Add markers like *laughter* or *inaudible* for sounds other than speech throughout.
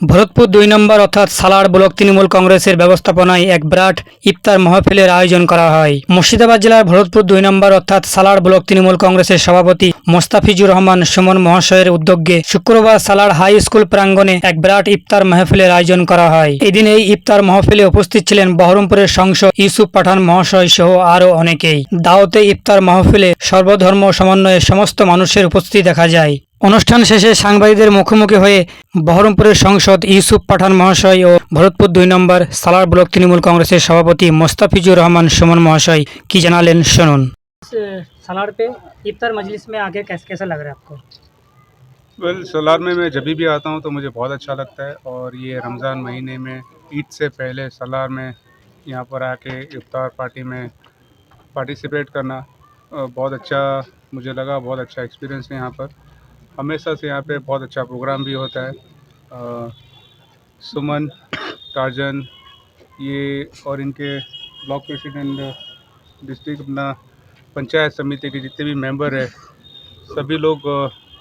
ভরতপুর দুই নম্বর অর্থাৎ সালার ব্লক তৃণমূল কংগ্রেসের ব্যবস্থাপনায় এক বিরাট ইফতার মহফিলের আয়োজন করা হয়। মুর্শিদাবাদ জেলার ভরতপুর দুই নম্বর অর্থাৎ সালার ব্লক তৃণমূল কংগ্রেসের সভাপতি মোস্তাফিজুর রহমান সুমন মহাশয়ের উদ্যোগে শুক্রবার সালার হাই স্কুল প্রাঙ্গণে এক বিরাট ইফতার মাহফিলের আয়োজন করা হয়। এদিন এই ইফতার মহফিলে উপস্থিত ছিলেন বহরমপুরের সংসদ ইউসুফ পাঠান মহাশয় সহ আরও অনেকেই। দাওতে ইফতার মাহফিলে সর্বধর্ম সমন্বয়ে সমস্ত মানুষের উপস্থিতি দেখা যায়। অনুষ্ঠান শেষে সাংবাদিকদের মুখোমুখি হয়ে বহরমপুরের সংসদ ইউসুফ পাঠান মহাশয় ও ভরতপুর দুই নম্বর সালার ব্লক তৃণমূল কংগ্রেসের সভাপতি মোস্তাফিজুর রহমান সুমন মহাশয় কি জানালেন শুনুন সালার पे इफ्तार मजलिस में आके कैसे कैसा लग रहा है आपको वेल सलार में मैं जब भी आता हूँ तो मुझे बहुत अच्छा लगता है और ये रमज़ान महीने में ईद से पहले सलार में यहाँ पर आके इफ्तार पार्टी में पार्टिसिपेट करना अ, बहुत अच्छा मुझे लगा बहुत अच्छा एक्सपीरियंस है यहाँ पर हमेशा से यहाँ पे बहुत अच्छा प्रोग्राम भी होता है। अ, सुमन टार्जन ये और इनके ब्लॉक प्रेसिडेंट डिस्ट्रिक्ट अपना पंचायत समिति के जितने भी मेंबर है सभी लोग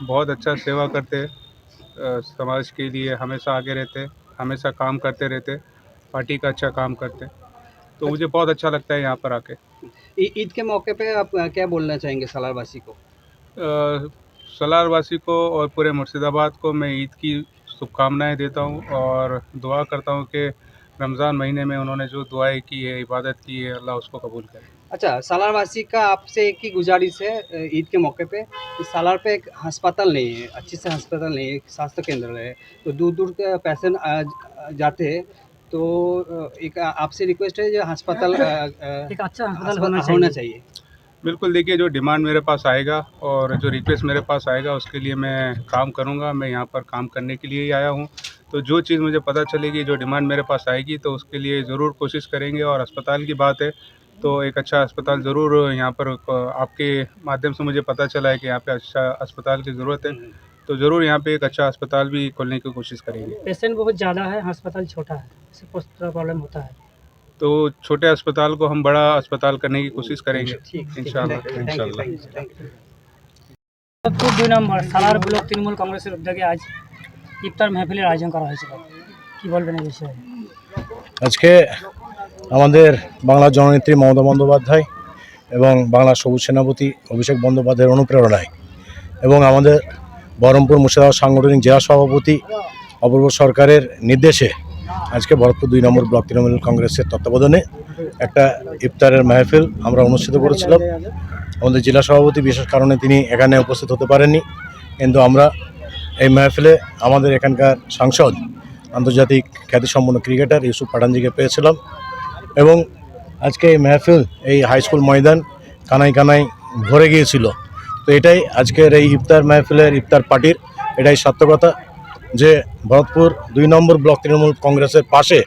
बहुत अच्छा सेवा करते हैं। समाज के लिए हमेशा आगे रहते हमेशा काम करते रहते पार्टी का अच्छा काम करते तो मुझे बहुत अच्छा लगता है यहाँ पर आके। ईद के मौके पे आप क्या बोलना चाहेंगे सलारवासी को? अ, सलारवासी को और पूरे मुर्शिदाबाद को मैं ईद की शुभकामनाएँ देता हूँ और दुआ करता हूँ कि रमज़ान महीने में उन्होंने जो दुआएँ की है इबादत की है अल्लाह उसको कबूल करे। अच्छा सलारवासी का आपसे एक ही गुजारिश है ईद के मौके पे कि सालार पे एक अस्पताल नहीं है अच्छे से अस्पताल नहीं है एक स्वास्थ्य केंद्र है। तो दूर दूर के पेशेंट जाते हैं तो एक आपसे रिक्वेस्ट है जो अस्पताल *laughs* एक अच्छा अस्पताल होना चाहिए। बिल्कुल, देखिए, जो डिमांड मेरे पास आएगा और जो रिक्वेस्ट मेरे पास आएगा, उसके लिए मैं काम करूँगा। मैं यहाँ पर काम करने के लिए ही आया हूँ। तो जो चीज़ मुझे पता चलेगी, जो डिमांड मेरे पास आएगी तो उसके लिए ज़रूर कोशिश करेंगे और अस्पताल की बात है तो एक अच्छा अस्पताल ज़रूर यहाँ पर आपके माध्यम से मुझे पता चला है कि यहाँ पे अच्छा अस्पताल की ज़रूरत है। तो ज़रूर यहाँ पे एक अच्छा अस्पताल भी खोलने की कोशिश करेंगे। पेशेंट बहुत ज़्यादा है, अस्पताल छोटा है, इससे प्रॉब्लम होता है। तो छोटे अस्पताल को हम बड़ा अस्पताल करने की कोशिश करेंगे ठीक ठीक इंशाल्लाह थैंक यू थैंक यू इंशाल्लाह thank you thank you Bharatpur দুই নম্বর সালার ব্লক তৃণমূল কংগ্রেসের উদ্যোগে আজ ইফতার মাহফিলের আয়োজন করা হয়েছিল কি বলবেন এই বিষয়ে আজকে আমাদের বাংলার জননেত্রী মমতা বন্দ্যোপাধ্যায় এবং বাংলার সবুজ সেনাপতি অভিষেক বন্দ্যোপাধ্যায়ের অনুপ্রেরণায় এবং আমাদের বহরমপুর মুর্শিদাবাদ সাংগঠনিক জেলা সভাপতি অপূর্ব সরকারের নির্দেশে আজকে ভরতপুর দুই নম্বর ব্লক তৃণমূল কংগ্রেসের তত্ত্বাবধানে একটা ইফতারের মাহফিল আমরা অনুষ্ঠিত করেছিলাম। আমাদের জেলা সভাপতি বিশেষ কারণে তিনি এখানে উপস্থিত হতে পারেননি। কিন্তু আমরা এই মাহফিলে আমাদের এখানকার সাংসদ, আন্তর্জাতিক খ্যাতিসম্পন্ন ক্রিকেটার ইউসুফ পাঠানজিকে পেয়েছিলাম এবং আজকে এই মেহফিল, এই হাই স্কুল ময়দান কানাই কানাই ভরে গিয়েছিল। তো এটাই আজকের এই ইফতার মেহফিলের ইফতার পার্টির, এটাই সার্থকতা। যে ভরতপুর দুই নম্বর ব্লক তৃণমূল কংগ্রেসের পাশে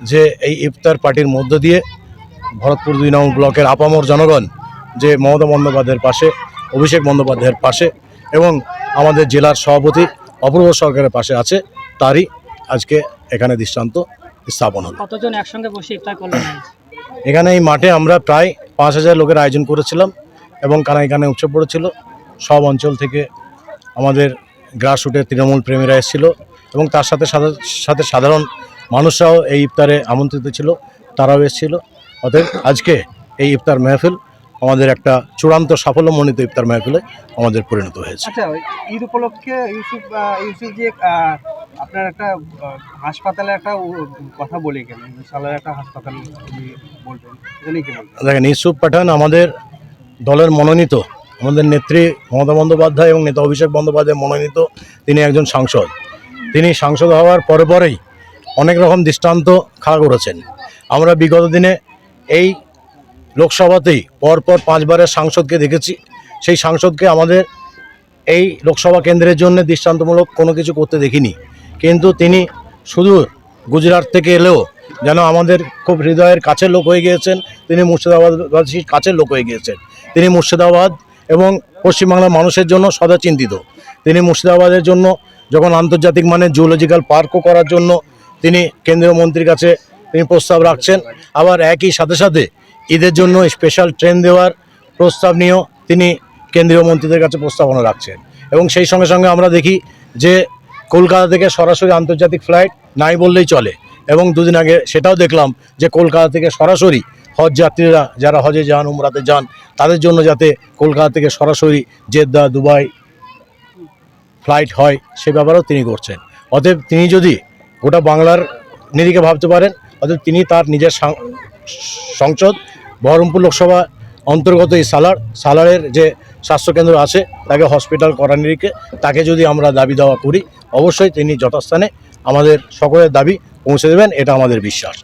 যে এই ইফতার পার্টির মধ্য দিয়ে ভরতপুর দুই নম্বর ব্লকের আপামর জনগণ যে মমতা বন্দ্যোপাধ্যায়ের পাশে অভিষেক বন্দ্যোপাধ্যায়ের পাশে এবং আমাদের জেলার সভাপতি অপূর্ব সরকারের পাশে আছে তারই আজকে এখানে দৃষ্টান্ত স্থাপন হলো। কতজন একসঙ্গে বসে ইফতার করলেন এখানে এই মাঠে আমরা প্রায় পাঁচ হাজার লোকের আয়োজন করেছিলাম এবং কানায় কানে উৎসব পড়েছিল। সব অঞ্চল থেকে আমাদের গ্রাসরুটের তৃণমূল প্রেমীরা এসেছিল এবং তার সাথে সাথে সাধারণ মানুষরাও এই ইফতারে আমন্ত্রিত ছিল তারাও এসেছিল। অতএব আজকে এই ইফতার মেহফিল আমাদের একটা চূড়ান্ত সাফল্য সাফল্যমণ্ডিত ইফতার মেহফিলে আমাদের পরিণত হয়েছে। আচ্ছা ঈদ উপলক্ষে ইউসুফ ইউসুফ যে আপনার একটা হাসপাতালে একটা কথা বলে গেলেন সালার একটা হাসপাতাল বলবেন? দেখেন ইউসুফ পাঠান আমাদের দলের মনোনীত আমাদের নেত্রী মমতা বন্দ্যোপাধ্যায় এবং নেতা অভিষেক বন্দ্যোপাধ্যায় মনোনীত, তিনি একজন সাংসদ। তিনি সাংসদ হওয়ার পরে পরেই অনেক রকম দৃষ্টান্ত খাড়া করেছেন। আমরা বিগত দিনে এই লোকসভাতেই পরপর পাঁচবারের সাংসদকে দেখেছি। সেই সাংসদকে আমাদের এই লোকসভা কেন্দ্রের জন্য দৃষ্টান্তমূলক কোনো কিছু করতে দেখিনি। কিন্তু তিনি সুদূর গুজরাট থেকে এলেও যেন আমাদের খুব হৃদয়ের কাছের লোক হয়ে গিয়েছেন। তিনি মুর্শিদাবাদবাসীর কাছের লোক হয়ে গিয়েছেন। তিনি মুর্শিদাবাদ এবং পশ্চিমবাংলার মানুষের জন্য সদা চিন্তিত। তিনি মুর্শিদাবাদের জন্য যখন আন্তর্জাতিক মানের জুলজিক্যাল পার্কও করার জন্য তিনি কেন্দ্রীয় মন্ত্রীর কাছে তিনি প্রস্তাব রাখছেন। আবার একই সাথে সাথে ঈদের জন্য স্পেশাল ট্রেন দেওয়ার প্রস্তাব নিয়েও তিনি কেন্দ্রীয় মন্ত্রীদের কাছে প্রস্তাবনা রাখছেন। এবং সেই সঙ্গে সঙ্গে আমরা দেখি যে কলকাতা থেকে সরাসরি আন্তর্জাতিক ফ্লাইট নাই বললেই চলে। এবং দুদিন আগে সেটাও দেখলাম যে কলকাতা থেকে সরাসরি হজ যাত্রীরা যারা হজে যান, উমরাতে যান, তাদের জন্য যাতে কলকাতা থেকে সরাসরি জেদ্দা, দুবাই ফ্লাইট হয়, সে ব্যাপারেও তিনি করছেন। অতএব তিনি যদি গোটা বাংলার নিরিখে ভাবতে পারেন, অতএব তিনি তার নিজের সংসদ, বহরমপুর লোকসভা অন্তর্গত এই সালার, সালারের যে স্বাস্থ্যকেন্দ্র আছে, তাকে হসপিটাল করার নিরিখে, তাকে যদি আমরা দাবি দেওয়া করি, অবশ্যই তিনি যথাস্থানে আমাদের সকলের দাবি পৌঁছে দেবেন, এটা আমাদের বিশ্বাস।